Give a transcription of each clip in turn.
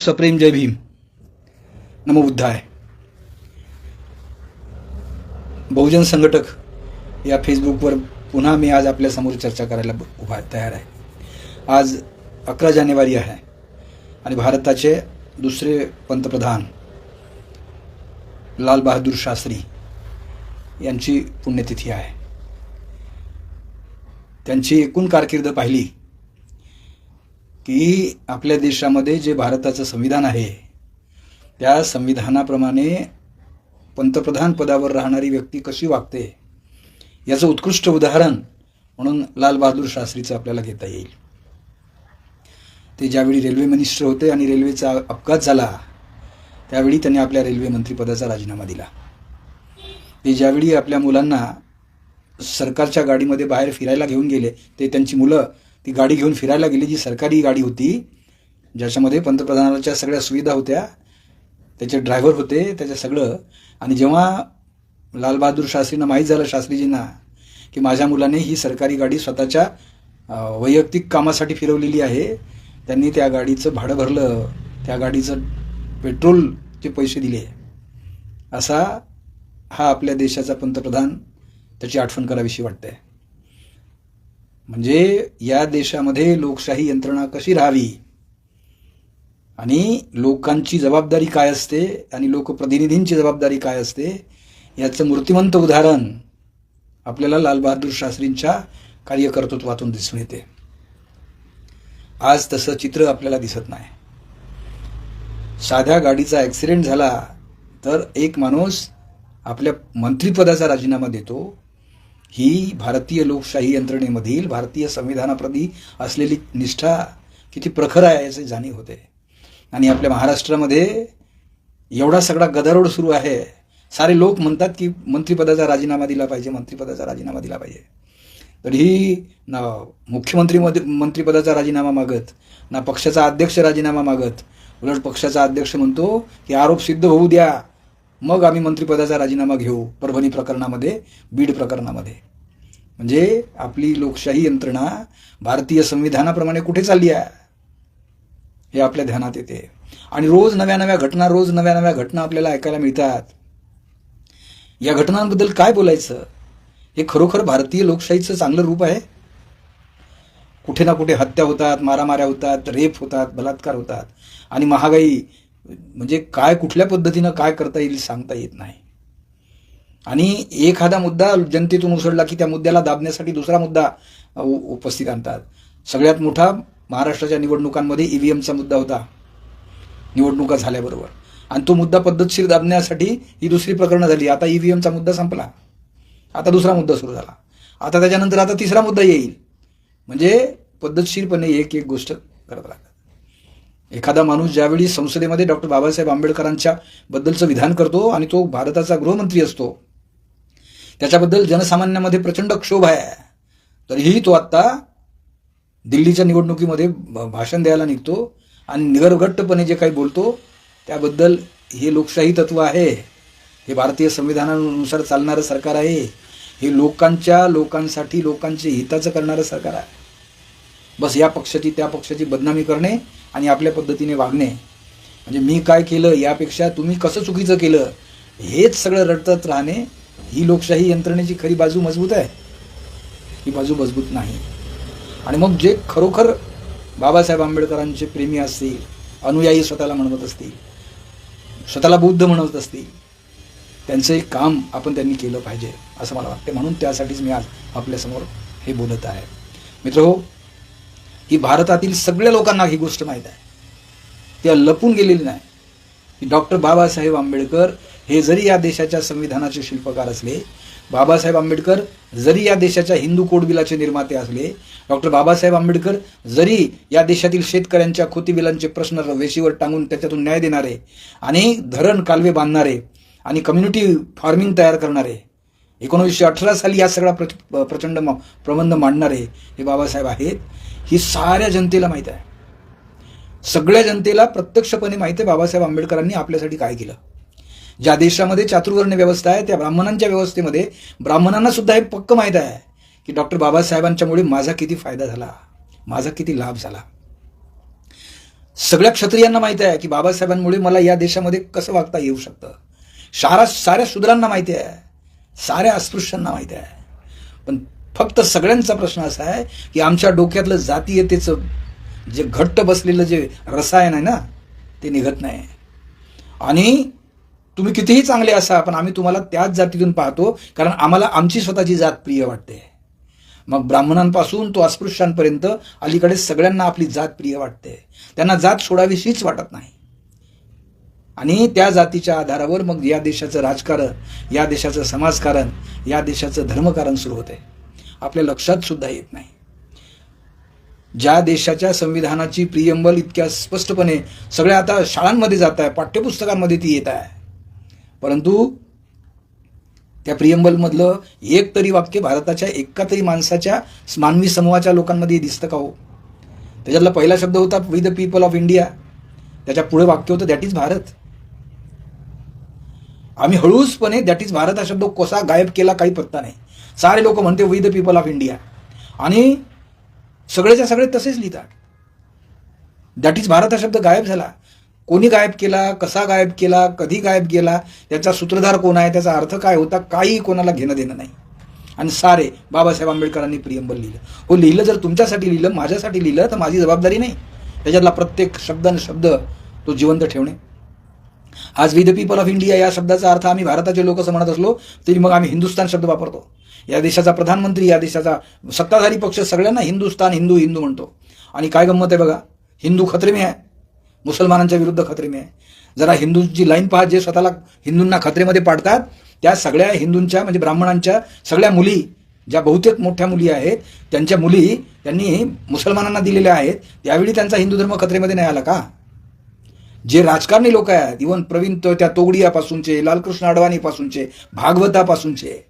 सप्रेम जय भीम. नमो बुद्धाय. बहुजन संघटक या फेसबुकवर पुन्हा मी आज आपल्यासमोर चर्चा करायला उभा तयार आहे. आज अकरा जानेवारी आहे आणि भारताचे दुसरे पंतप्रधान लालबहादूर शास्त्री यांची पुण्यतिथी आहे. त्यांची एकूण कारकीर्द पाहिली की आपल्या देशामध्ये जे भारताचं संविधान आहे त्या संविधानाप्रमाणे पंतप्रधान पदावर राहणारी व्यक्ती कशी वागते याचं उत्कृष्ट उदाहरण म्हणून लालबहादूर शास्त्रीचं आपल्याला घेता येईल. ते ज्यावेळी रेल्वे मिनिस्टर होते आणि रेल्वेचा अपघात झाला त्यावेळी त्यांनी आपल्या रेल्वे मंत्रिपदाचा राजीनामा दिला. ते ज्यावेळी आपल्या मुलांना सरकारच्या गाडीमध्ये बाहेर फिरायला घेऊन गेले ते त्यांची मुलं ती गाडी घेऊन फिरायला गेली जी सरकारी गाडी होती ज्याच्यामध्ये पंतप्रधानाच्या सगळ्या सुविधा होत्या त्याचे ड्रायव्हर होते त्याचं सगळं. आणि जेव्हा लालबहादूर शास्त्रींना माहीत झालं शास्त्रीजींना की माझ्या मुलाने ही सरकारी गाडी स्वतःच्या वैयक्तिक कामासाठी फिरवलेली आहे त्यांनी त्या गाडीचं भाडं भरलं त्या गाडीचं पेट्रोलचे पैसे दिले. असा हा आपल्या देशाचा पंतप्रधान त्याची आठवण करावीशी वाटते. म्हणजे या देशामध्ये लोकशाही यंत्रणा कशी राहावी? आणि लोकांची जबाबदारी काय असते? आणि लोकप्रतिनिधींची जबाबदारी काय असते? याचं मूर्तिमंत उदाहरण आपल्याला लालबहादूर शास्त्रींच्या कार्यकर्तृत्वातून दिसून येते. आज तसं चित्र आपल्याला दिसत नाही. साध्या गाडीचा ॲक्सिडेंट झाला तर एक माणूस आपल्या मंत्रिपदाचा राजीनामा देतो ही भारतीय लोकशाही यंत्रणेमधील भारतीय संविधानाप्रती असलेली निष्ठा किती प्रखर आहे याची जाणीव होते. आणि आपल्या महाराष्ट्रामध्ये एवढा सगळा गदारोळ सुरू आहे. सारे लोक म्हणतात की मंत्रिपदाचा राजीनामा दिला पाहिजे मंत्रिपदाचा राजीनामा दिला पाहिजे. तरीही ना मुख्यमंत्री मंत्रिपदाचा राजीनामा मागत ना पक्षाचा अध्यक्ष राजीनामा मागत उलट पक्षाचा अध्यक्ष म्हणतो की आरोप सिद्ध होऊ द्या. मग आम्ही मंत्रिपदाचा राजीनामा घेऊ परभणी प्रकरणामध्ये बीड प्रकरणामध्ये. म्हणजे आपली लोकशाही यंत्रणा भारतीय संविधानाप्रमाणे कुठे चालली आहे? हे आपल्या ध्यानात येते. आणि रोज नव्या नव्या घटना रोज नव्या नव्या घटना आपल्याला ऐकायला मिळतात. या घटनांबद्दल काय बोलायचं? हे खरोखर भारतीय लोकशाहीचं चांगलं रूप आहे? कुठे ना कुठे हत्या होतात मारामाऱ्या होतात रेप होतात बलात्कार होतात. आणि महागाई म्हणजे काय कुठल्या पद्धतीनं काय करता येईल सांगता येत नाही. आणि एखादा मुद्दा जनतेतून उसळला की त्या मुद्द्याला दाबण्यासाठी दुसरा मुद्दा उपस्थित आणतात. सगळ्यात मोठा महाराष्ट्राच्या निवडणुकांमध्ये ईव्हीएमचा मुद्दा होता. निवडणुका झाल्याबरोबर. आणि तो मुद्दा पद्धतशीर दाबण्यासाठी ही दुसरी प्रकरणं झाली. आता ईव्हीएमचा मुद्दा संपला. आता दुसरा मुद्दा सुरू झाला. आता त्याच्यानंतर आता तिसरा मुद्दा येईल. म्हणजे पद्धतशीरपणे एक एक गोष्ट करत राहतात. एखादा माणूस ज्यावेळी संसदेमध्ये डॉक्टर बाबासाहेब आंबेडकरांच्या बद्दलचं विधान करतो आणि तो भारताचा गृहमंत्री असतो त्याच्याबद्दल जनसामान्यामध्ये प्रचंड क्षोभ आहे तरीही तो आत्ता दिल्लीच्या निवडणुकीमध्ये भाषण द्यायला निघतो आणि निगरघट्टपणे जे काही बोलतो त्याबद्दल हे लोकशाही तत्व आहे. हे भारतीय संविधानानुसार चालणारं सरकार आहे. हे लोकांच्या लोकांसाठी लोकांचे हिताचं करणारं सरकार आहे. बस या पक्षाची त्या पक्षाची बदनामी करणे आणि आपल्या पद्धतीने वागणे. म्हणजे मी काय केलं यापेक्षा तुम्ही कसं चुकीचं केलं हेच सगळं रडतत राहणे ही लोकशाही यंत्रणेची खरी बाजू मजबूत आहे. ही बाजू मजबूत नाही. आणि मग जे खरोखर बाबासाहेब आंबेडकरांचे प्रेमी असतील अनुयायी स्वतःला म्हणवत असतील स्वतःला बुद्ध म्हणवत असतील त्यांचं एक काम आपण त्यांनी केलं पाहिजे असं मला वाटते म्हणून त्यासाठीच मी आज आपल्यासमोर हे बोलत आहे. मित्र हो ही भारतातील सगळ्या लोकांना ही गोष्ट माहीत आहे. त्या लपून गेलेली नाही. की डॉक्टर बाबासाहेब आंबेडकर हे जरी या देशाच्या संविधानाचे शिल्पकार असले बाबासाहेब आंबेडकर जरी या देशाच्या हिंदू कोडबिलाचे निर्माते असले डॉक्टर बाबासाहेब आंबेडकर जरी या देशातील शेतकऱ्यांच्या खोतीबिलांचे प्रश्न वेशीवर टांगून त्याच्यातून न्याय देणारे आणि धरण कालवे बांधणारे आणि कम्युनिटी फार्मिंग तयार करणारे एकोणीसशे अठरा साली या सगळा प्र प्रचंड म- प्रबंध मांडणारे हे बाबासाहेब आहेत. ही साऱ्या जनतेला माहीत आहे. सगळ्या जनतेला प्रत्यक्षपणे माहिती आहे बाबासाहेब आंबेडकरांनी आपल्यासाठी काय केलं. ज्या देशामध्ये चातुर्वर्ण व्यवस्था आहे त्या ब्राह्मणांच्या व्यवस्थेमध्ये ब्राह्मणांना सुद्धा हे पक्क माहीत आहे की डॉक्टर बाबासाहेबांच्यामुळे माझा किती फायदा झाला माझा किती लाभ झाला. सगळ्या क्षत्रियांना माहिती आहे की बाबासाहेबांमुळे मला या देशामध्ये कसं वागता येऊ शकतं. सारा साऱ्या शूद्रांना माहिती आहे साऱ्या अस्पृश्यांना माहिती आहे. पण फक्त सगळ्यांचा प्रश्न असा आहे की आमच्या डोक्यातलं जातीयतेचं जे घट्ट बसलेलं जे रसायन आहे ना ते निघत नाही. आणि तुम्ही कितीही चांगले असा पण आम्ही तुम्हाला त्याच जातीतून पाहतो कारण आम्हाला आमची स्वतःची जात प्रिय वाटते. मग ब्राह्मणांपासून तो अस्पृश्यांपर्यंत अलीकडे सगळ्यांना आपली जात प्रिय वाटते. त्यांना जात सोडावीशीच वाटत नाही. आणि त्या जातीच्या आधारावर मग या देशाचं राजकारण या देशाचं समाजकारण या देशाचं धर्मकारण सुरू होते. आपल्या लक्षात सुद्धा येत नाही. ज्या देशाच्या संविधानाची प्रियंबल इतक्या स्पष्टपणे सगळ्या आता शाळांमध्ये जात आहे पाठ्यपुस्तकांमध्ये ती येत आहे. परंतु त्या प्रियंबलमधलं एक तरी वाक्य भारताच्या एका तरी माणसाच्या मानवी समूहाच्या लोकांमध्ये दिसतं का हो? त्याच्यातला पहिला शब्द होता we the people of India त्याच्या पुढे वाक्य होतं दॅट इज भारत. आम्ही हळूसपणे दॅट इज भारत हा शब्द कसा गायब केला काही पत्ता नाही. सारे लोक म्हणते we the people of India आणि सगळेच्या सगळे तसेच लिहितात. दॅट इज भारत हा शब्द गायब झाला. कोणी गायब केला कसा गायब केला कधी गायब केला त्याचा सूत्रधार कोण आहे त्याचा अर्थ काय होता काही कोणाला घेणं देणं नाही. आणि सारे बाबासाहेब आंबेडकरांनी प्रियंबल लिहिलं. हो लिहिलं जर तुमच्यासाठी लिहिलं माझ्यासाठी लिहिलं तर माझी जबाबदारी नाही. त्याच्यातला प्रत्येक शब्द आणि शब्द तो जिवंत ठेवणे. आज we the people of India या शब्दाचा अर्थ आम्ही भारताचे लोक असं म्हणत असलो तरी मग आम्ही हिंदुस्थान शब्द वापरतो. या देशाचा प्रधानमंत्री या देशाचा सत्ताधारी पक्ष सगळ्यांना हिंदुस्थान हिंदू हिंदू म्हणतो. आणि काय गंमत आहे बघा? हिंदू खत्रे आहे. मुसलमानांच्या विरुद्ध खत्रे आहे. जरा हिंदूंची लाईन पहा जे स्वतःला हिंदूंना खत्रेमध्ये पाडतात त्या सगळ्या हिंदूंच्या म्हणजे ब्राह्मणांच्या सगळ्या मुली ज्या बहुतेक मोठ्या मुली आहेत त्यांच्या मुली त्यांनी मुसलमानांना दिलेल्या आहेत. त्यावेळी त्यांचा हिंदू धर्म खत्रेमध्ये नाही आला का? जे राजकारणी लोक आहेत इवन प्रवीण त्या तोगडियापासूनचे लालकृष्ण अडवाणीपासूनचे भागवतापासूनचे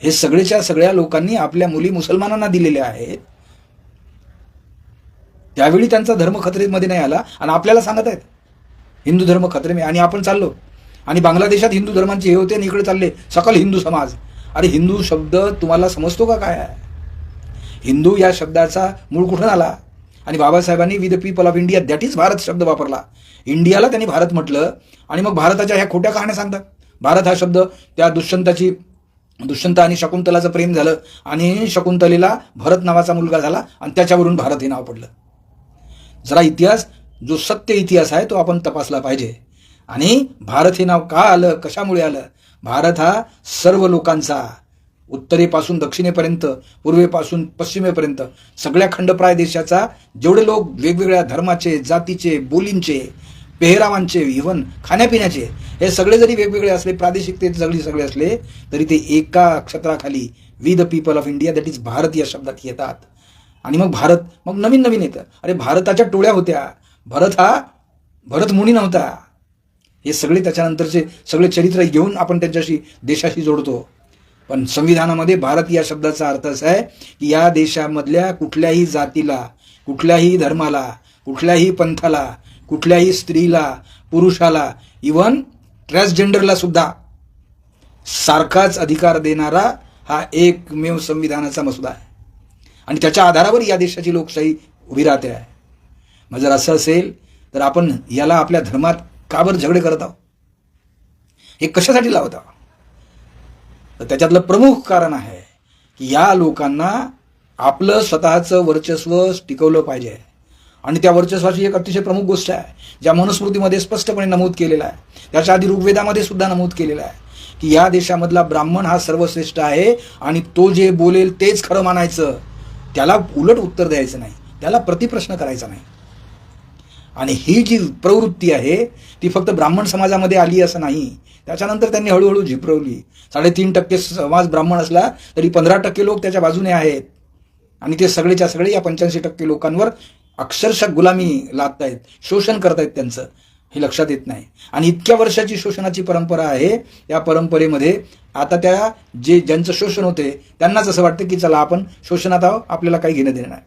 हे सगळेच्या सगळ्या लोकांनी आपल्या मुली मुसलमानांना दिलेल्या आहेत. त्यावेळी त्यांचा धर्म खतरेमध्ये नाही आला आणि आपल्याला सांगत आहेत. हिंदू धर्म खतरे आणि आपण चाललो. आणि बांगलादेशात हिंदू धर्मांचे हे होते आणि इकडे चालले. सकल हिंदू समाज. अरे हिंदू शब्द तुम्हाला समजतो का काय? आहे हिंदू या शब्दाचा मूळ कुठून आला? आणि बाबासाहेबांनी with people of India that is Bharat शब्द वापरला. इंडियाला त्यांनी भारत म्हटलं आणि मग भारताच्या ह्या खोट्या कहाण्या सांगतात. भारत हा शब्द त्या दुष्यंताची दुष्यंत आणि शकुंतलाचं प्रेम झालं आणि शकुंतलेला भरत नावाचा मुलगा झाला आणि त्याच्यावरून भारत हे नाव पडलं. जरा इतिहास जो सत्य इतिहास आहे तो आपण तपासला पाहिजे. आणि भारत हे नाव का आलं कशामुळे आलं? भारत हा सर्व लोकांचा उत्तरेपासून दक्षिणेपर्यंत पूर्वेपासून पश्चिमेपर्यंत सगळ्या खंडप्राय देशाचा जेवढे लोक वेगवेगळ्या धर्माचे जातीचे बोलींचे पेहरावांचे इव्हन खाण्यापिण्याचे हे सगळे जरी वेगवेगळे असले प्रादेशिकते सगळे सगळे असले तरी ते एका क्षेत्राखाली we the people of India that is Bharat या शब्दात येतात. आणि मग भारत मग नवीन नवीन येतं. अरे भारताच्या टोळ्या होत्या. भरत हा भरत मुनी नव्हता. हे सगळे त्याच्यानंतरचे सगळे चरित्र घेऊन आपण त्यांच्याशी देशाशी जोडतो. पण संविधानामध्ये भारत या शब्दाचा अर्थ असा आहे की या देशामधल्या कुठल्याही जातीला कुठल्याही धर्माला कुठल्याही पंथाला कुठल्याही स्त्रीला पुरुषाला इवन ट्रान्सजेंडरला सुद्धा सारखाच अधिकार देणारा हा एकमेव संविधानाचा मसुदा आहे. आणि त्याच्या आधारावर या देशाची लोकशाही उभी राहते आहे. मग जर असं असेल तर आपण याला आपल्या धर्मात का बरं झगडे करत आहोत? हे कशासाठी लावत आहोत? तर त्याच्यातलं प्रमुख कारण आहे की या लोकांना आपलं स्वतःचं वर्चस्व टिकवलं पाहिजे. आणि त्या वर्चस्वाची एक अतिशय प्रमुख गोष्ट आहे ज्या मनुस्मृतीमध्ये स्पष्टपणे नमूद केलेला आहे. त्याच्या आधी ऋग्वेदामध्ये सुद्धा नमूद केलेलं आहे की या देशामधला ब्राह्मण हा सर्वश्रेष्ठ आहे आणि तो जे बोलेल तेच खरं मानायचं. त्याला उलट उत्तर द्यायचं नाही त्याला प्रतिप्रश्न करायचा नाही. आणि ही जी प्रवृत्ती आहे ती फक्त ब्राह्मण समाजामध्ये आली असं नाही. त्याच्यानंतर त्यांनी हळूहळू झिपरवली. साडेतीन टक्के समाज ब्राह्मण असला तरी पंधरा टक्के लोक त्याच्या बाजूने आहेत. आणि ते सगळेच्या सगळे या पंच्याऐंशी टक्के लोकांवर अक्षरशः गुलामी लादतायत शोषण करतायत त्यांचं हे लक्षात येत नाही. आणि इतक्या वर्षाची शोषणाची परंपरा आहे या परंपरेमध्ये आता त्या जे ज्यांचं शोषण होते त्यांनाच असं वाटतं की चला आपण शोषणात आहोत आपल्याला काही घेणं देणं नाही.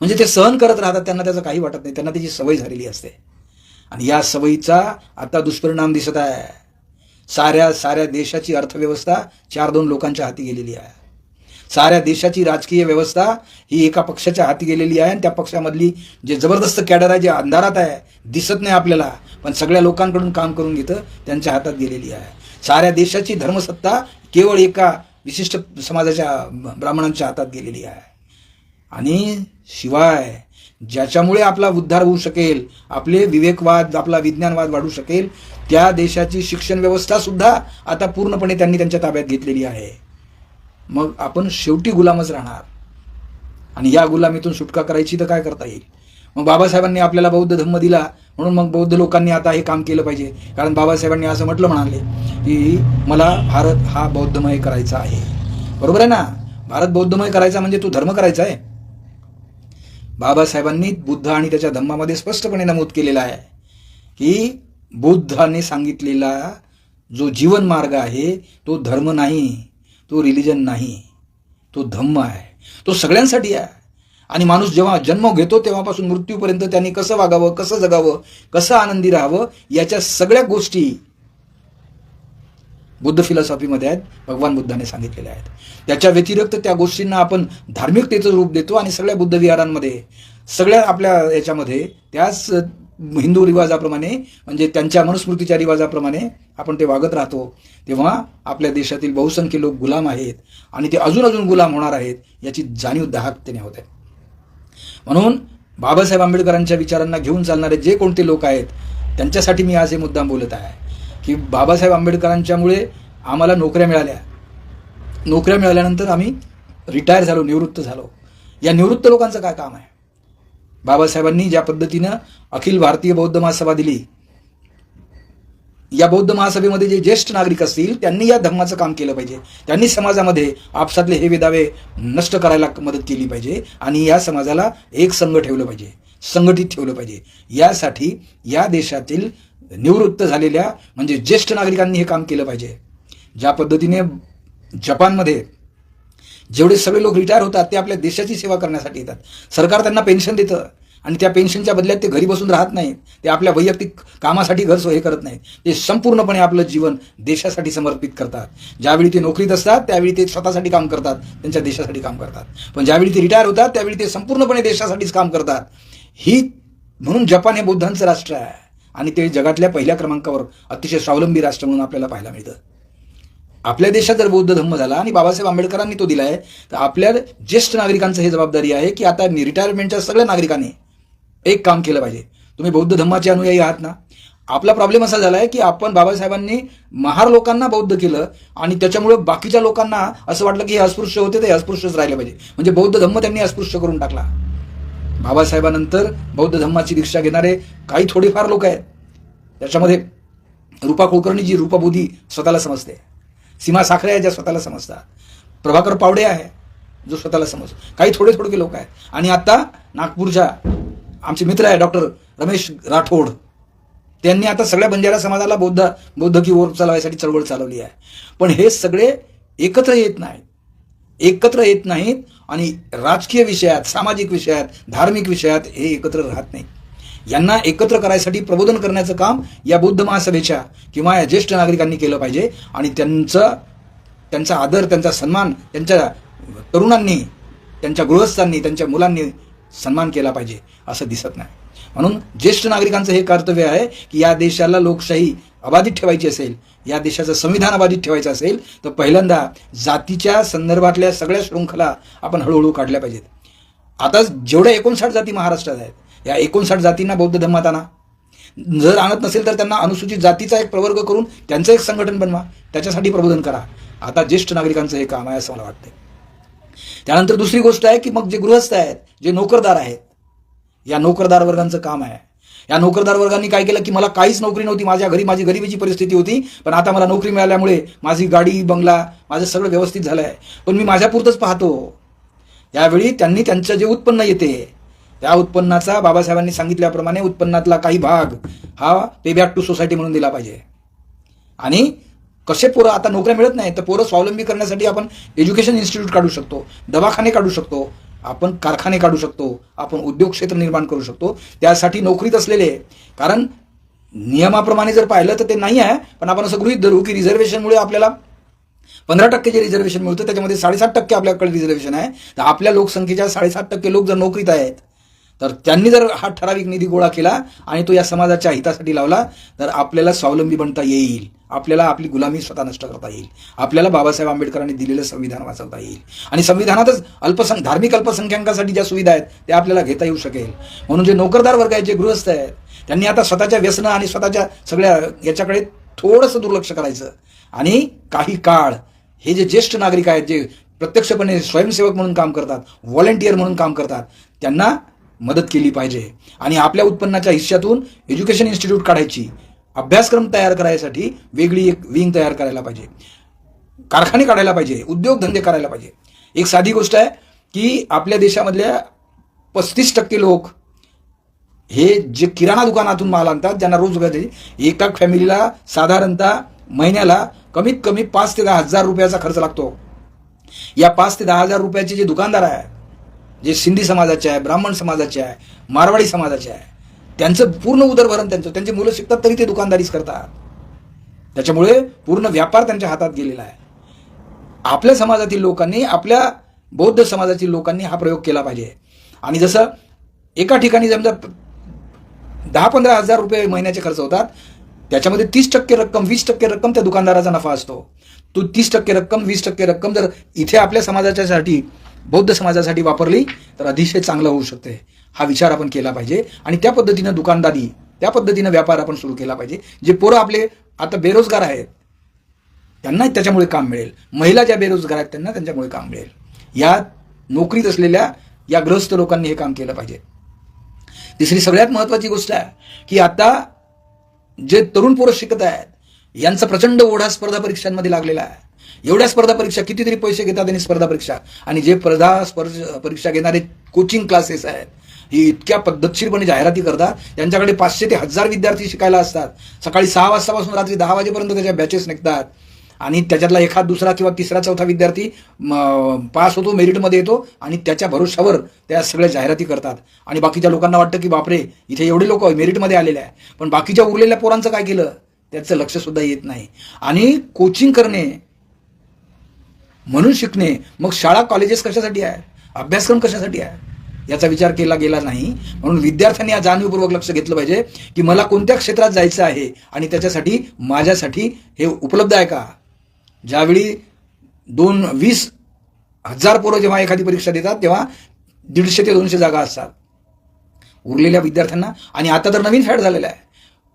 म्हणजे ते सहन करत राहतात त्यांना त्याचं काही वाटत नाही त्यांना त्याची सवय झालेली असते. आणि या सवयीचा आता दुष्परिणाम दिसत आहे. साऱ्या साऱ्या देशाची अर्थव्यवस्था चार दोन लोकांच्या हाती गेलेली आहे. साऱ्या देशाची राजकीय व्यवस्था ही एका पक्षाच्या हाती गेलेली आहे आणि त्या पक्षामधली जे जबरदस्त कॅडर आहे जे अंधारात आहे दिसत नाही आपल्याला पण सगळ्या लोकांकडून काम करून घेतं त्यांच्या हातात गेलेली आहे. साऱ्या देशाची धर्मसत्ता केवळ एका विशिष्ट समाजाच्या ब्राह्मणांच्या हातात गेलेली आहे. आणि शिवाय ज्याच्यामुळे आपला उद्धार होऊ शकेल आपले विवेकवाद आपला विज्ञानवाद वाढू शकेल त्या देशाची शिक्षण व्यवस्था सुद्धा आता पूर्णपणे त्यांनी त्यांच्या ताब्यात घेतलेली आहे. मग आपण शेवटी गुलामच राहणार. आणि या गुलामीतून सुटका करायची तर काय करता येईल? मग बाबासाहेबांनी आपल्याला बौद्ध धम्म दिला म्हणून मग बौद्ध लोकांनी आता हे काम केलं पाहिजे. कारण बाबासाहेबांनी असं म्हटलं म्हणाले की मला भारत हा बौद्धमय करायचा आहे. बरोबर आहे ना? भारत बौद्धमय करायचा म्हणजे तू धर्म करायचा आहे. बाबासाहेबांनी बुद्ध आणि त्याच्या धम्मामध्ये स्पष्टपणे नमूद केलेला आहे की बुद्धाने सांगितलेला जो जीवन मार्ग आहे तो धर्म नाही. तो रिलिजन नाही. तो धम्म आहे. तो सगळ्यांसाठी आहे. आणि माणूस जेव्हा जन्म घेतो तेव्हापासून मृत्यूपर्यंत त्यांनी कसं वागावं कसं जगावं कसं आनंदी राहावं याच्या सगळ्या गोष्टी बुद्ध फिलॉसॉफीमध्ये आहेत. भगवान बुद्धाने सांगितलेल्या आहेत. त्याच्या व्यतिरिक्त त्या गोष्टींना आपण धार्मिकतेचं रूप देतो आणि सगळ्या बुद्ध विहारांमध्ये सगळ्या आपल्या याच्यामध्ये त्याच हिंदू रिवाजाप्रमाणे म्हणजे त्यांच्या मनुस्मृतीच्या रिवाजाप्रमाणे आपण ते वागत राहतो. तेव्हा आपल्या देशातील बहुसंख्य लोक गुलाम आहेत आणि ते अजून अजून गुलाम होणार आहेत याची जाणीव दाहकतेने होते. म्हणून बाबासाहेब आंबेडकरांच्या विचारांना घेऊन चालणारे जे कोणते लोक आहेत त्यांच्यासाठी मी आज हे मुद्दाम बोलत आहे की बाबासाहेब आंबेडकरांच्यामुळे आम्हाला नोकऱ्या मिळाल्या. नोकऱ्या मिळाल्यानंतर आम्ही रिटायर झालो निवृत्त झालो. या निवृत्त लोकांचं काय काम आहे? बाबासाहेबांनी ज्या पद्धतीनं अखिल भारतीय बौद्ध महासभा दिली या बौद्ध महासभेमध्ये जे ज्येष्ठ नागरिक असतील त्यांनी या धर्माचं काम केलं पाहिजे. त्यांनी समाजामध्ये आपसातले हे विदावे नष्ट करायला मदत केली पाहिजे आणि या समाजाला एक संघ ठेवलं पाहिजे संघटित ठेवलं पाहिजे. यासाठी या देशातील निवृत्त झालेल्या म्हणजे ज्येष्ठ नागरिकांनी हे काम केलं पाहिजे. ज्या पद्धतीने जपानमध्ये जेवढे सगळे लोक रिटायर होतात ते आपल्या देशाची सेवा करण्यासाठी येतात. सरकार त्यांना पेन्शन देतं. आणि त्या पेन्शनच्या बदल्यात ते घरी बसून राहत नाहीत. ते आपल्या वैयक्तिक कामासाठी घर सोय करत नाहीत. ते संपूर्णपणे आपलं जीवन देशासाठी समर्पित करतात. ज्यावेळी ते नोकरीत असतात त्यावेळी ते स्वतःसाठी काम करतात. त्यांच्या देशासाठी काम करतात. पण ज्यावेळी ते रिटायर होतात त्यावेळी ते संपूर्णपणे देशासाठीच काम करतात. ही म्हणून जपान हे बौद्धांचं राष्ट्र आहे. आणि ते जगातल्या पहिल्या क्रमांकावर अतिशय स्वावलंबी राष्ट्र म्हणून आपल्याला पाहायला मिळतं. आपल्या देशात जर बौद्ध धम्म झाला आणि बाबासाहेब आंबेडकरांनी तो दिलाय तर आपल्या ज्येष्ठ नागरिकांचं हे जबाबदारी आहे की आता रिटायरमेंटच्या सगळ्या नागरिकांनी एक काम केलं पाहिजे. तुम्ही बौद्ध धम्माचे अनुयायी आहात ना? आपला प्रॉब्लेम असा झाला आहे की आपण बाबासाहेबांनी महार लोकांना बौद्ध केलं आणि त्याच्यामुळे बाकीच्या लोकांना असं वाटलं की हे अस्पृश्य होते ते अस्पृश्यच राहिले पाहिजे. म्हणजे बौद्ध धम्म त्यांनी अस्पृश्य करून टाकला. बाबासाहेबानंतर बौद्ध धम्माची दीक्षा घेणारे काही थोडेफार लोक आहेत. त्याच्यामध्ये रूपा कुलकर्णी जी रूपबोधी स्वतःला समजते. सीमा साखरे आहे ज्या स्वतःला समजतात. प्रभाकर पावडे आहे जो स्वतःला समजतो. काही थोडे थोडके लोक आहेत. आणि आता नागपूरच्या आमचे मित्र आहे डॉक्टर रमेश राठोड. त्यांनी आता सगळ्या बंजारा समाजाला बौद्ध बौद्ध की ओर चालवायसाठी चळवळ चालवली आहे. पण हे सगळे एकत्र येत नाहीत. एकत्र येत नाहीत आणि राजकीय विषयात सामाजिक विषयात धार्मिक विषयात हे एकत्र राहत नाहीत. यांना एकत्र करायसाठी प्रबोधन करण्याचं काम या बौद्ध महासभेच्या किंवा या ज्येष्ठ नागरिकांनी केलं पाहिजे. आणि त्यांचं त्यांचा आदर त्यांचा सन्मान त्यांच्या तरुणांनी त्यांच्या गृहस्थांनी त्यांच्या मुलांनी सन्मान केला पाहिजे असं दिसत नाही. म्हणून ज्येष्ठ नागरिकांचं हे कर्तव्य आहे की या देशाला लोकशाही अबाधित ठेवायची असेल या देशाचं संविधान अबाधित ठेवायचं असेल तर पहिल्यांदा जातीच्या संदर्भातल्या सगळ्या शृंखला आपण हळूहळू काढल्या पाहिजेत. आता जेवढ्या एकोणसाठ जाती महाराष्ट्रात आहेत या एकोणसाठ जातींना बौद्ध धर्मात आणा जर आणत नसेल तर त्यांना अनुसूचित जातीचा एक प्रवर्ग करून त्यांचं एक संघटन बनवा. त्याच्यासाठी प्रबोधन करा. आता ज्येष्ठ नागरिकांचं हे काम आहे असं मला वाटतं त्यानंतर दुसरी गोष्ट आहे की मग जे गृहस्थ आहेत जे नोकरदार आहेत या नोकरदार वर्गांचं काम आहे. या नोकरदार वर्गांनी काय केलं की मला काहीच नोकरी नव्हती. माझ्या घरी माझी गरिबीची परिस्थिती होती पण आता मला नोकरी मिळाल्यामुळे माझी गाडी बंगला माझं सगळं व्यवस्थित झालं आहे पण मी माझ्यापुरतंच पाहतो. यावेळी त्यांनी त्यांचं जे उत्पन्न येते त्या उत्पन्नाचा बाबासाहेबांनी सांगितल्याप्रमाणे उत्पन्नातला काही भाग हा पे बॅक टू सोसायटी म्हणून दिला पाहिजे. आणि कसे पोरं आता नोकऱ्या मिळत नाही तर पोरं स्वावलंबी करण्यासाठी आपण एज्युकेशन इन्स्टिट्यूट काढू शकतो दवाखाने काढू शकतो आपण कारखाने काढू शकतो आपण उद्योग क्षेत्र निर्माण करू शकतो. त्यासाठी नोकरीत असलेले कारण नियमाप्रमाणे जर पाहिलं तर ते नाही आहे पण आपण असं गृहित धरू की रिझर्वेशनमुळे आपल्याला पंधरा टक्के जे रिझर्वेशन मिळतं त्याच्यामध्ये साडेसात टक्के आपल्याकडे रिझर्वेशन आहे. तर आपल्या लोकसंख्येच्या साडेसात टक्के लोक जर नोकरीत आहेत तर त्यांनी जर हा ठराविक निधी गोळा केला आणि तो या समाजाच्या हितासाठी लावला तर आपल्याला स्वावलंबी बनता येईल. आपल्याला आपली गुलामी स्वतः नष्ट करता येईल. आपल्याला बाबासाहेब आंबेडकरांनी दिलेलं संविधान वाचवता येईल. आणि संविधानातच अल्पसंख धार्मिक अल्पसंख्याकांसाठी ज्या सुविधा आहेत त्या आपल्याला घेता येऊ शकेल. म्हणून जे नोकरदार वर्ग आहेत जे गृहस्थ आहेत त्यांनी आता स्वतःच्या व्यसनं आणि स्वतःच्या सगळ्या याच्याकडे थोडंसं दुर्लक्ष करायचं. आणि काही काळ हे जे ज्येष्ठ नागरिक आहेत जे प्रत्यक्षपणे स्वयंसेवक म्हणून काम करतात व्हॉलेंटियर म्हणून काम करतात त्यांना मदत केली पाहिजे. आणि आपल्या उत्पन्नाच्या हिश्श्यातून एज्युकेशन इन्स्टिट्यूट काढायची. अभ्यासक्रम तयार करायसाठी वेगळी एक विंग तयार करायला पाहिजे. कारखाने काढायला पाहिजे. उद्योगधंदे करायला पाहिजे. एक साधी गोष्ट आहे की आपल्या देशामधल्या पस्तीस टक्के लोक हे जे किराणा दुकानातून माल आणतात ज्यांना रोजगार देते एका फॅमिलीला साधारणतः महिन्याला कमीत कमी पाच ते दहा हजार रुपयाचा खर्च लागतो. या पाच ते दहा हजार रुपयाचे जे दुकानदार आहे जे सिंधी समाजाचे आहे ब्राह्मण समाजाचे आहे मारवाडी समाजाचे आहे त्यांचं पूर्ण उदरभरण त्यांचं. त्यांची मुलं शिकतात तरी ते दुकानदारीच करतात. त्याच्यामुळे पूर्ण व्यापार त्यांच्या हातात गेलेला आहे. आपल्या समाजातील लोकांनी आपल्या बौद्ध समाजातील लोकांनी हा प्रयोग केला पाहिजे. आणि जसं एका ठिकाणी समजा दहा पंधरा हजार रुपये महिन्याचे खर्च होतात त्याच्यामध्ये तीस टक्के रक्कम वीस टक्के रक्कम त्या दुकानदाराचा नफा असतो. तो तीस टक्के रक्कम वीस टक्के रक्कम जर इथे आपल्या समाजाच्यासाठी बौद्ध समाजासाठी वापरली तर अतिशय चांगलं होऊ शकते. हा विचार आपण केला पाहिजे. आणि त्या पद्धतीनं दुकानदारी त्या पद्धतीनं व्यापार आपण सुरू केला पाहिजे. जे पोरं आपले आता बेरोजगार आहेत त्यांना त्याच्यामुळे काम मिळेल. महिला ज्या बेरोजगार आहेत त्यांना त्यांच्यामुळे काम मिळेल. या नोकरीत असलेल्या या ग्रस्त लोकांनी हे काम केलं पाहिजे. तिसरी सगळ्यात महत्वाची गोष्ट आहे की आता जे तरुण पोरं शिकत आहेत यांचा प्रचंड ओढा स्पर्धा परीक्षांमध्ये लागलेला आहे. एवढ्या स्पर्धा परीक्षा कितीतरी पैसे घेतात आणि स्पर्धा परीक्षा. आणि जे स्पर्धा स्पर्धा परीक्षा घेणारे कोचिंग क्लासेस आहेत ही इतक्या पद्धतशीरपणे जाहिराती करतात. त्यांच्याकडे पाचशे ते हजार विद्यार्थी शिकायला असतात. सकाळी सहा वाजतापासून रात्री दहा वाजेपर्यंत त्याच्या बॅचेस निघतात. आणि त्याच्यातला एखाद दुसरा किंवा तिसरा चौथा विद्यार्थी पास होतो मेरिटमध्ये येतो आणि त्याच्या भरोशावर त्या सगळ्या जाहिराती करतात. आणि बाकीच्या लोकांना वाटतं की बापरे इथे एवढे लोक मेरिटमध्ये आलेले आहे पण बाकीच्या उरलेल्या पोरांचं काय केलं? त्याचं लक्ष सुद्धा येत नाही. आणि कोचिंग करणे म्हणून शिकणे. मग शाळा कॉलेजेस कशासाठी आहे? अभ्यासक्रम कशासाठी आहे? याचा विचार केला गेला नाही. म्हणून विद्यार्थ्यांनी या जाणीवपूर्वक लक्ष घेतलं पाहिजे की मला कोणत्या क्षेत्रात जायचं आहे आणि त्याच्यासाठी माझ्यासाठी हे उपलब्ध आहे का? ज्यावेळी दोन वीस हजार पोरं जेव्हा एखादी परीक्षा देतात तेव्हा दीडशे ते दोनशे जागा असतात. उरलेल्या विद्यार्थ्यांना. आणि आता तर नवीन फॅड झालेला आहे.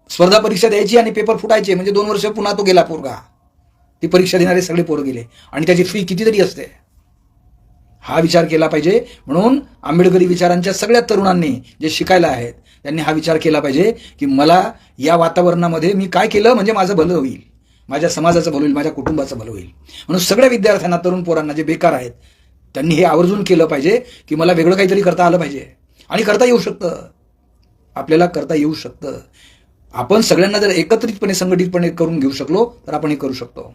स्पर्धा परीक्षा द्यायची आणि पेपर फुटायचे म्हणजे दोन वर्ष पुन्हा तो गेला पोरगा. ती परीक्षा देणारे सगळे पोरं गेले. आणि त्याची फी कितीतरी असते. हा विचार केला पाहिजे. म्हणून आंबेडकरी विचारांच्या सगळ्या तरुणांनी जे शिकायला आहेत त्यांनी हा विचार केला पाहिजे की मला या वातावरणामध्ये मी काय केलं म्हणजे माझं भलं होईल. माझ्या समाजाचं भलं होईल माझ्या कुटुंबाचं भलं होईल. म्हणून सगळ्या विद्यार्थ्यांना तरुण पोरांना जे बेकार आहेत त्यांनी हे आवर्जून केलं पाहिजे की मला वेगळं काहीतरी करता आलं पाहिजे. आणि करता येऊ शकतं. आपल्याला करता येऊ शकतं. आपण सगळ्यांना जर एकत्रितपणे संघटितपणे करून घेऊ शकलो तर आपण हे करू शकतो.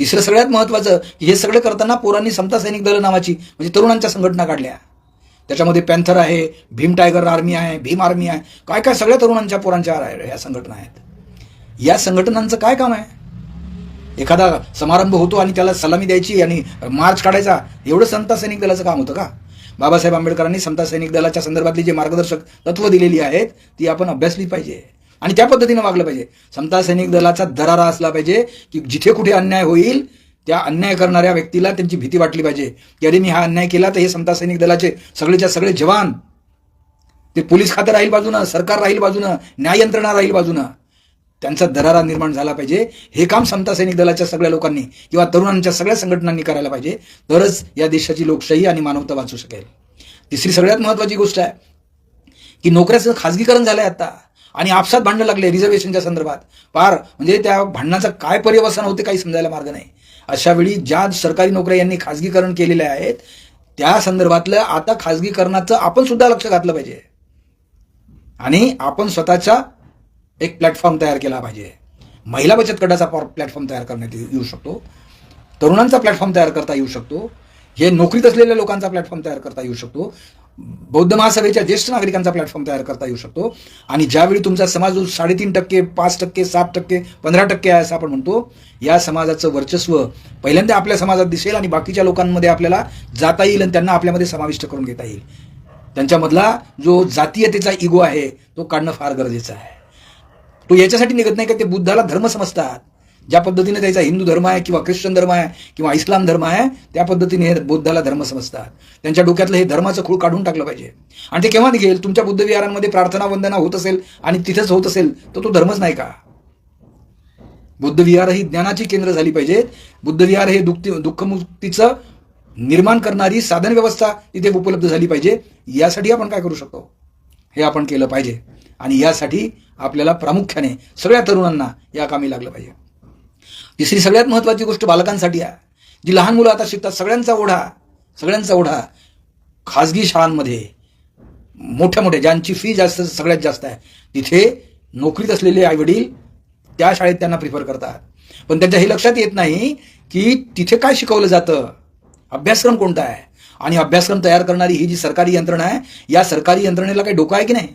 तिसरं सगळ्यात महत्वाचं की हे सगळं करताना पोरांनी समता सैनिक दल नावाची म्हणजे तरुणांच्या संघटना काढल्या. त्याच्यामध्ये पॅन्थर आहे भीम टायगर आर्मी आहे भीम आर्मी आहे काय काय सगळ्या तरुणांच्या पोरांच्या या ह्या संघटना आहेत. या संघटनांचं काय काम आहे? एखादा समारंभ होतो आणि त्याला सलामी द्यायची आणि मार्च काढायचा एवढं समता सैनिक दलाचं काम होतं का? बाबासाहेब आंबेडकरांनी समता सैनिक दलाच्या संदर्भातली जे मार्गदर्शक तत्व दिलेली आहेत ती आपण अभ्यासली पाहिजे. आणि त्या पद्धतीनं वागलं पाहिजे. समता सैनिक दलाचा दरारा असला पाहिजे की जिथे कुठे अन्याय होईल त्या अन्याय करणाऱ्या व्यक्तीला त्यांची भीती वाटली पाहिजे. की अरे मी हा अन्याय केला तर हे समता सैनिक दलाचे सगळेच्या सगळे जवान. ते पोलीस खातं राहील बाजूनं सरकार राहील बाजूनं न्याय यंत्रणा राहील बाजूनं. त्यांचा दरारा निर्माण झाला पाहिजे. हे काम समता सैनिक दलाच्या सगळ्या लोकांनी किंवा तरुणांच्या सगळ्या संघटनांनी करायला पाहिजे. तरच या देशाची लोकशाही आणि मानवता वाचू शकेल. तिसरी सगळ्यात महत्वाची गोष्ट आहे की नोकऱ्याचं खाजगीकरण झालंय आता आणि आपसात भांडणं लागले रिझर्वेशनच्या संदर्भात. पार म्हणजे त्या भांडणाचं काय पर्यवसन होते काही समजायला मार्ग नाही. अशा वेळी ज्या सरकारी नोकऱ्या यांनी खाजगीकरण केलेल्या आहेत त्या संदर्भातलं आता खाजगीकरणाचं आपण सुद्धा लक्ष घातलं पाहिजे. आणि आपण स्वतःचा एक प्लॅटफॉर्म तयार केला पाहिजे. महिला बचत गटाचा प्लॅटफॉर्म तयार करण्यात येऊ शकतो. तरुणांचा प्लॅटफॉर्म तयार करता येऊ शकतो. हे नोकरीत असलेल्या लोकांचा प्लॅटफॉर्म तयार करता येऊ शकतो. बौद्ध महासभेच्या ज्येष्ठ नागरिकांचा प्लॅटफॉर्म तयार करता येऊ शकतो. आणि ज्यावेळी तुमचा समाज जो साडेतीन टक्के पाच टक्के सात टक्के पंधरा टक्के आहे असं आपण म्हणतो या समाजाचं वर्चस्व पहिल्यांदा आपल्या समाजात दिसेल आणि बाकीच्या लोकांमध्ये आपल्याला जाता येईल आणि त्यांना आपल्यामध्ये समाविष्ट करून घेता येईल. त्यांच्यामधला जो जातीयतेचा इगो आहे तो काढणं फार गरजेचं आहे. तो याच्यासाठी निघत नाही का? ते बुद्धाला धर्म समजतात. ज्या पद्धतीने त्याचा हिंदू धर्म आहे किंवा ख्रिश्चन धर्म आहे किंवा इस्लाम धर्म आहे त्या पद्धतीने हे बुद्धाला धर्म समजतात. त्यांच्या डोक्यातलं हे धर्माचं खूळ काढून टाकलं पाहिजे. आणि ते केव्हा निघेल? तुमच्या बुद्ध विहारांमध्ये प्रार्थना वंदना होत असेल आणि तिथेच होत असेल तर तो धर्मच नाही का? बुद्ध विहार ही ज्ञानाची केंद्र झाली पाहिजेत बुद्धविहार हे दुःख दुःखमुक्तीचं निर्माण करणारी साधन व्यवस्था तिथे उपलब्ध झाली पाहिजे. यासाठी आपण काय करू शकतो? हे आपण केलं पाहिजे. आणि यासाठी आपल्याला प्रामुख्याने सगळ्या तरुणांना या कामी लागलं पाहिजे. तिसरी सगळ्यात महत्त्वाची गोष्ट बालकांसाठी आहे. जी लहान मुलं आता शिकतात सगळ्यांचा ओढा सगळ्यांचा ओढा खाजगी शाळांमध्ये. मोठ्या मोठ्या ज्यांची फी जास्त सगळ्यात जास्त आहे. तिथे नोकरीत असलेले आईवडील त्या शाळेत त्यांना प्रिफर करतात. पण त्यांच्या हे लक्षात येत नाही की तिथे काय शिकवलं जातं? अभ्यासक्रम कोणता आहे? आणि अभ्यासक्रम तयार करणारी ही जी सरकारी यंत्रणा आहे या सरकारी यंत्रणेला काही डोकं आहे की नाही?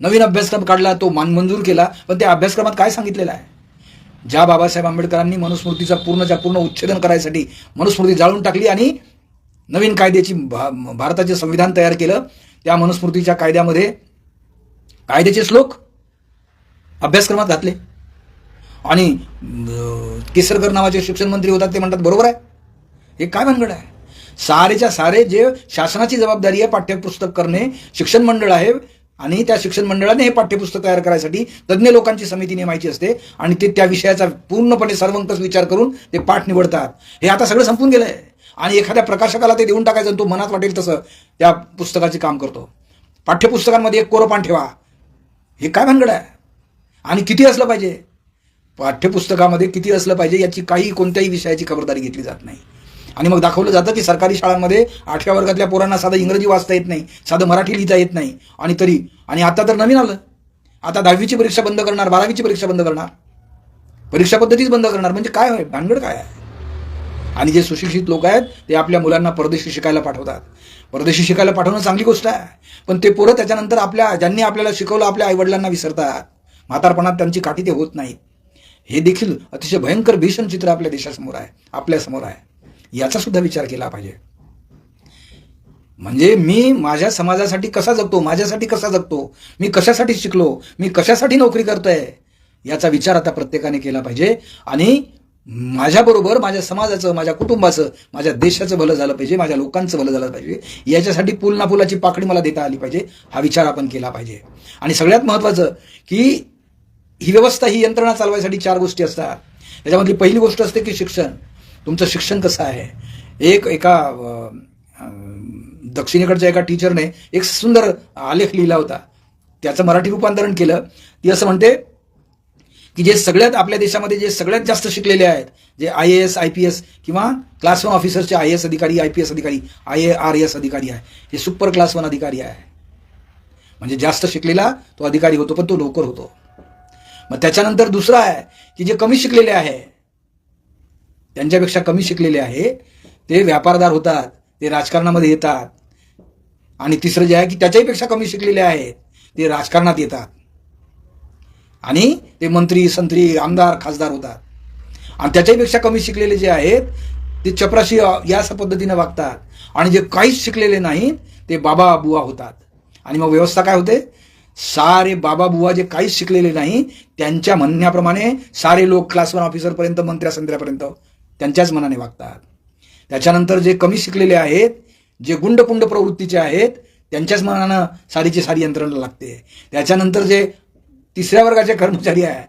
नवीन अभ्यासक्रम काढला तो मान मंजूर केला पण त्या अभ्यासक्रमात काय सांगितलेलं आहे? ज्या बाबासाहेब आंबेडकरांनी मनुस्मृतीचा पूर्णच्या पूर्ण उच्छेदन करायसाठी मनुस्मृती जाळून टाकली आणि नवीन कायद्याची भा भारताचे संविधान तयार केलं त्या मनुस्मृतीच्या कायद्यामध्ये कायद्याचे श्लोक अभ्यासक्रमात घातले. आणि केसरकर नावाचे शिक्षण मंत्री होतात ते म्हणतात बरोबर आहे. हे काय भानगड आहे? सारेच्या सारे जे शासनाची जबाबदारी आहे पाठ्यपुस्तक करणे शिक्षण मंडळ आहे आणि त्या शिक्षण मंडळाने हे पाठ्यपुस्तक तयार करायसाठी तज्ज्ञ लोकांची समिती नेमायची असते आणि ते त्या विषयाचा पूर्णपणे सर्वंकष विचार करून ते पाठ निवडतात. हे आता सगळं संपून गेलं आहे आणि एखाद्या प्रकाशकाला ते देऊन टाकायचं आणि तो मनात वाटेल तसं त्या पुस्तकाचे काम करतो. पाठ्यपुस्तकांमध्ये एक कोरपान ठेवा. हे काय भानगड आहे? आणि किती असलं पाहिजे? पाठ्यपुस्तकामध्ये किती असलं पाहिजे याची काही कोणत्याही विषयाची खबरदारी घेतली जात नाही. आणि मग दाखवलं जातं की सरकारी शाळांमध्ये आठव्या वर्गातल्या पोरांना साधं इंग्रजी वाचता येत नाही साधं मराठी लिहिता येत नाही. आणि तरी आणि आता तर नवीन आलं. आता दहावीची परीक्षा बंद करणार बारावीची परीक्षा बंद करणार. परीक्षा पद्धतीच बंद करणार. म्हणजे काय आहे? भानगड काय आहे? आणि जे सुशिक्षित लोक आहेत ते आपल्या मुलांना परदेशी शिकायला पाठवतात. परदेशी शिकायला पाठवणं चांगली गोष्ट आहे. पण ते पोरं त्याच्यानंतर आपल्या ज्यांनी आपल्याला शिकवलं आपल्या आईवडिलांना विसरतात. म्हातारपणात त्यांची काठी ते होत नाहीत. हे देखील अतिशय भयंकर भीषण चित्र आपल्या देशासमोर आहे आपल्यासमोर आहे. याचा सुद्धा विचार केला पाहिजे. म्हणजे मी माझ्या समाजासाठी कसा जगतो माझ्यासाठी कसा जगतो मी कशासाठी शिकलो मी कशासाठी नोकरी करतोय याचा विचार आता प्रत्येकाने केला पाहिजे. आणि माझ्याबरोबर माझ्या समाजाचं माझ्या कुटुंबाचं माझ्या देशाचं भलं झालं पाहिजे माझ्या लोकांचं भलं झालं पाहिजे याच्यासाठी पूल ना पुलाची पाकडी मला देता आली पाहिजे हा विचार आपण केला पाहिजे. आणि सगळ्यात महत्त्वाचं की ही व्यवस्था ही यंत्रणा चालवायसाठी चार गोष्टी असतात. त्याच्यामधली पहिली गोष्ट असते की शिक्षण. तुमचं शिक्षण कसं आहे? एक एका दक्षिणेकडच्या एका टीचरने एक सुंदर आलेख लिहिला होता. त्याचं मराठी रूपांतरण केलं. ती असं म्हणते की जे सगळ्यात आपल्या देशामध्ये जे सगळ्यात जास्त शिकलेले आहेत जे I A S I P S किंवा क्लास वन ऑफिसरचे आय एस अधिकारी आय पी एस अधिकारी आय ए आर एस अधिकारी आहे. हे सुपर क्लास वन अधिकारी आहे. म्हणजे जास्त शिकलेला तो अधिकारी होतो पण तो नोकर होतो. मग त्याच्यानंतर दुसरा आहे की जे कमी शिकलेले आहे त्यांच्यापेक्षा कमी शिकलेले आहे. ते व्यापारदार होतात ते राजकारणामध्ये येतात. आणि तिसरं जे आहे की त्याच्याहीपेक्षा कमी शिकलेले आहेत ते राजकारणात येतात. आणि ते मंत्री संत्री आमदार खासदार होतात. आणि त्याच्याहीपेक्षा कमी शिकलेले जे आहेत ते चपराशी या अशा पद्धतीने वागतात. आणि जे काहीच शिकलेले नाहीत ते बाबा बुवा होतात. आणि मग व्यवस्था काय होते? सारे बाबा बुवा जे काहीच शिकलेले नाही त्यांच्या म्हणण्याप्रमाणे सारे लोक क्लास वन ऑफिसरपर्यंत मंत्र्या संत्र्यापर्यंत. त्यांच्याच मनाने वागतात. त्याच्यानंतर जे कमी शिकलेले आहेत जे गुंडपुंड प्रवृत्तीचे आहेत त्यांच्याच मनानं साडीची सारी यंत्रणा लागते. त्याच्यानंतर जे तिसऱ्या वर्गाचे कर्मचारी आहे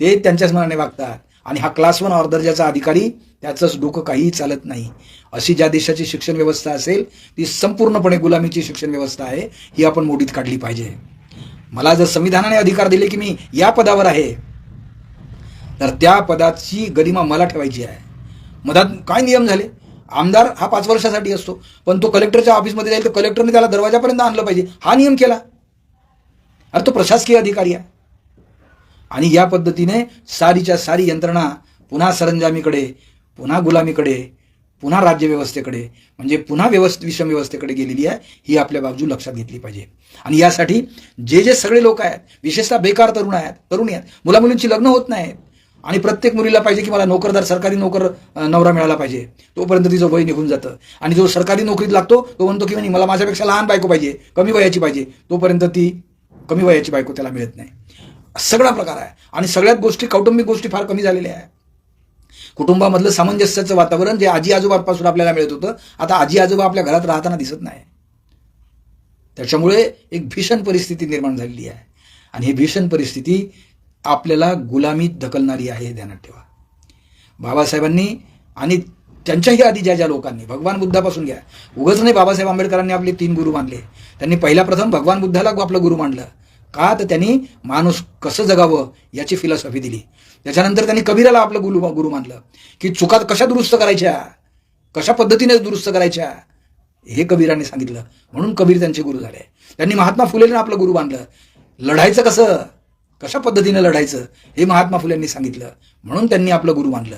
ते त्यांच्याच मनाने वागतात. आणि हा क्लास वन दर्जाचा अधिकारी त्याचंच डोकं काहीही चालत नाही. अशी ज्या देशाची शिक्षण व्यवस्था असेल ती संपूर्णपणे गुलामीची शिक्षण व्यवस्था आहे ही आपण मोडीत काढली पाहिजे. मला जर संविधानाने अधिकार दिले की मी या पदावर आहे तर त्या पदाची गरिमा मला ठेवायची आहे. मधात काय नियम झाले? आमदार हा पाच वर्षासाठी असतो पण तो कलेक्टरच्या ऑफिसमध्ये जाईल तर कलेक्टरने त्याला दरवाजापर्यंत आणलं पाहिजे. हा नियम केला. अरे तो प्रशासकीय अधिकारी आहे. आणि या पद्धतीने सारीच्या सारी यंत्रणा पुन्हा सरंजामीकडे पुन्हा गुलामीकडे पुन्हा राज्यव्यवस्थेकडे म्हणजे पुन्हा व्यवस्थ विषम व्यवस्थेकडे गेलेली आहे ही आपल्या बाजू लक्षात घेतली पाहिजे. आणि यासाठी जे जे सगळे लोक आहेत विशेषतः बेकार तरुण आहेत तरुणी आहेत मुलामुलींची लग्न होत नाहीत. आणि प्रत्येक मुलीला पाहिजे की मला नोकरदार सरकारी नोकर नवरा मिळाला पाहिजे. तोपर्यंत तिचं वय निघून जातं. आणि जो सरकारी नोकरीत लागतो तो म्हणतो की नाही मला माझ्यापेक्षा लहान बायको पाहिजे कमी वयाची पाहिजे. तोपर्यंत ती कमी वयाची बायको त्याला मिळत नाही. सगळा प्रकार आहे. आणि सगळ्यात गोष्टी कौटुंबिक गोष्टी फार कमी झालेल्या आहे कुटुंबामधलं सामंजस्याचं वातावरण जे आजी आजोबापासून आपल्याला मिळत होतं आता आजी आजोबा आपल्या घरात राहताना दिसत नाही. त्याच्यामुळे एक भीषण परिस्थिती निर्माण झालेली आहे. आणि ही भीषण परिस्थिती आपल्याला गुलामीत ढकलणारी आहे हे ध्यानात ठेवा. बाबासाहेबांनी आणि त्यांच्याही आधी ज्या ज्या लोकांनी भगवान बुद्धापासून घ्या. उगच नाही बाबासाहेब आंबेडकरांनी आपले तीन गुरु मानले. त्यांनी पहिल्या प्रथम भगवान बुद्धाला आपलं गुरु मानलं. का? तर त्यांनी माणूस कसं जगावं याची फिलॉसॉफी दिली. त्याच्यानंतर त्यांनी कबीराला आपलं गुरु गुरु मानलं. की चुका कशा दुरुस्त करायच्या? कशा पद्धतीने दुरुस्त करायच्या? हे कबीराने सांगितलं. म्हणून कबीर त्यांचे गुरु झाले. त्यांनी महात्मा फुलेंना आपलं गुरु मानलं. लढायचं कसं? कशा पद्धतीने लढायचं हे महात्मा फुल्यांनी सांगितलं. म्हणून त्यांनी आपलं गुरु मानलं.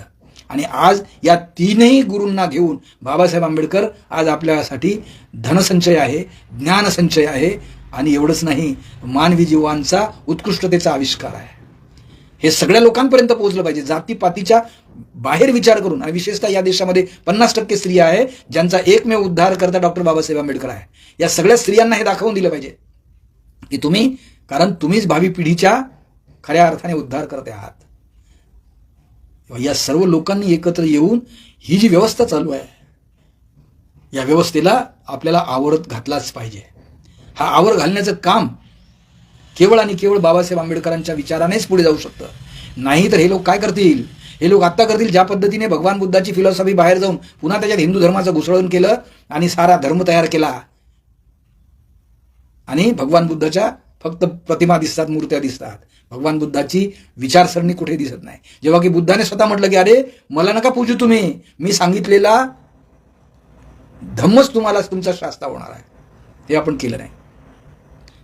आणि आज या तीनही गुरूंना घेऊन बाबासाहेब आंबेडकर आज आपल्यासाठी धनसंचय आहे ज्ञानसंचय आहे आणि एवढंच नाही मानवी जीवांचा उत्कृष्टतेचा आविष्कार आहे. हे सगळ्या लोकांपर्यंत पोहोचलं पाहिजे. जातीपातीच्या बाहेर विचार करून आणि विशेषतः या देशामध्ये पन्नास टक्के स्त्रिया आहे ज्यांचा एकमेव उद्धार करता डॉक्टर बाबासाहेब आंबेडकर आहे. या सगळ्या स्त्रियांना हे दाखवून दिलं पाहिजे की तुम्ही कारण तुम्हीच भावी पिढीच्या खऱ्या अर्थाने उद्धार करते आहात. या सर्व लोकांनी एकत्र येऊन ही जी व्यवस्था चालू आहे या व्यवस्थेला आपल्याला आवरत घातलाच पाहिजे. हा आवर घालण्याचं काम केवळ आणि केवळ बाबासाहेब आंबेडकरांच्या विचारानेच पुढे जाऊ शकतं. नाही तर हे लोक काय करतील? हे लोक आत्ता करतील ज्या पद्धतीने भगवान बुद्धाची फिलॉसॉफी बाहेर जाऊन पुन्हा त्याच्यात हिंदू धर्माचं घुसळून केलं आणि सारा धर्म तयार केला. आणि भगवान बुद्धाच्या फक्त प्रतिमा दिसतात मूर्त्या दिसतात. भगवान बुद्धाची विचारसरणी कुठे दिसत नाही. जेव्हा की बुद्धाने स्वतः म्हटलं की अरे मला नका पूजू तुम्ही. मी सांगितलेला धम्मच तुम्हाला तुमचा शास्ता होणार आहे. हे आपण केलं नाही.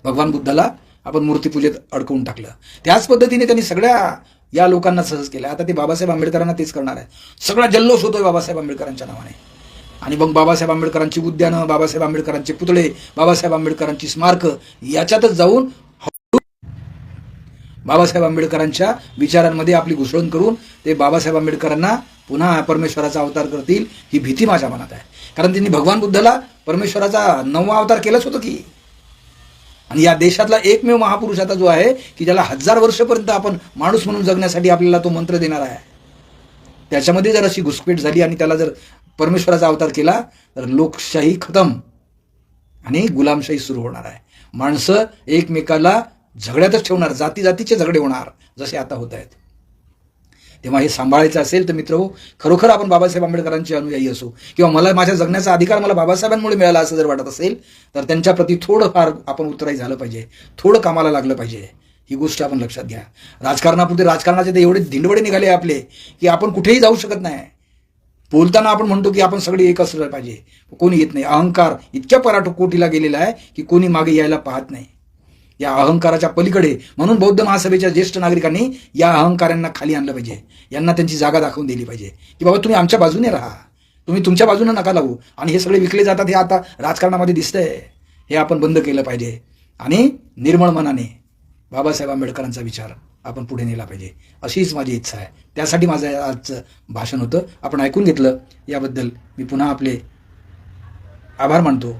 भगवान बुद्धाला आपण मूर्तीपूजेत अडकवून टाकलं. त्याच पद्धतीने त्यांनी सगळ्या या लोकांना सहज केलं. आता ते बाबासाहेब आंबेडकरांना तेच करणार आहे सगळा जल्लोष होतोय बाबासाहेब आंबेडकरांच्या नावाने. आणि मग बाबासाहेब आंबेडकरांची उद्यानं बाबासाहेब आंबेडकरांचे पुतळे बाबासाहेब आंबेडकरांची स्मारकं याच्यातच जाऊन बाबासाहेब आंबेडकरांच्या विचारांमध्ये आपली घुसळण करून ते बाबासाहेब आंबेडकरांना पुन्हा परमेश्वराचा अवतार करतील ही भीती माझ्या मनात आहे. कारण त्यांनी भगवान बुद्धाला परमेश्वराचा नववा अवतार केलाच होतं की. आणि या देशातला एकमेव महापुरुष आता जो आहे की ज्याला हजार वर्षपर्यंत आपण माणूस म्हणून जगण्यासाठी आपल्याला तो मंत्र देणार आहे. त्याच्यामध्ये जर अशी घुसपेट झाली आणि त्याला जर परमेश्वराचा अवतार केला तर लोकशाही खतम आणि गुलामशाही सुरू होणार आहे. माणसं एकमेकाला झगड्यातच ठेवणार जाती जातीचे झगडे होणार जसे आता होत आहेत. तेव्हा हे सांभाळायचं असेल तर मित्र खरोखर आपण बाबासाहेब आंबेडकरांचे अनुयायी असू. किंवा मला माझ्या जगण्याचा अधिकार मला बाबासाहेबांमुळे मिळाला असं जर वाटत असेल तर त्यांच्याप्रती थोडंफार आपण उत्तराई झालं पाहिजे. थोडं कामाला लागलं पाहिजे. ही गोष्ट आपण लक्षात घ्या. राजकारणापुरते राजकारणाचे ते एवढे धिंडवडे निघाले आपले की आपण कुठेही जाऊ शकत नाही. बोलताना आपण म्हणतो की आपण सगळे एक असलं पाहिजे. कोणी येत नाही. अहंकार इतक्या पराठो कोटीला गेलेला आहे की कोणी मागे यायला पाहत नाही. या अहंकाराच्या पलीकडे म्हणून बौद्ध महासभेच्या ज्येष्ठ नागरिकांनी या अहंकारांना खाली आणलं पाहिजे. यांना त्यांची जागा दाखवून दिली पाहिजे. की बाबा तुम्ही आमच्या बाजूने राहा. तुम्ही तुमच्या बाजूने नका लावू. आणि हे सगळे विकले जातात हे आता राजकारणामध्ये दिसतंय. हे आपण बंद केलं पाहिजे. आणि निर्मळ मनाने बाबासाहेब आंबेडकरांचा विचार आपण पुढे नेला पाहिजे. अशीच माझी इच्छा आहे. त्यासाठी माझं आजचं भाषण होतं. आपण ऐकून घेतलं. याबद्दल मी पुन्हा आपले आभार मानतो.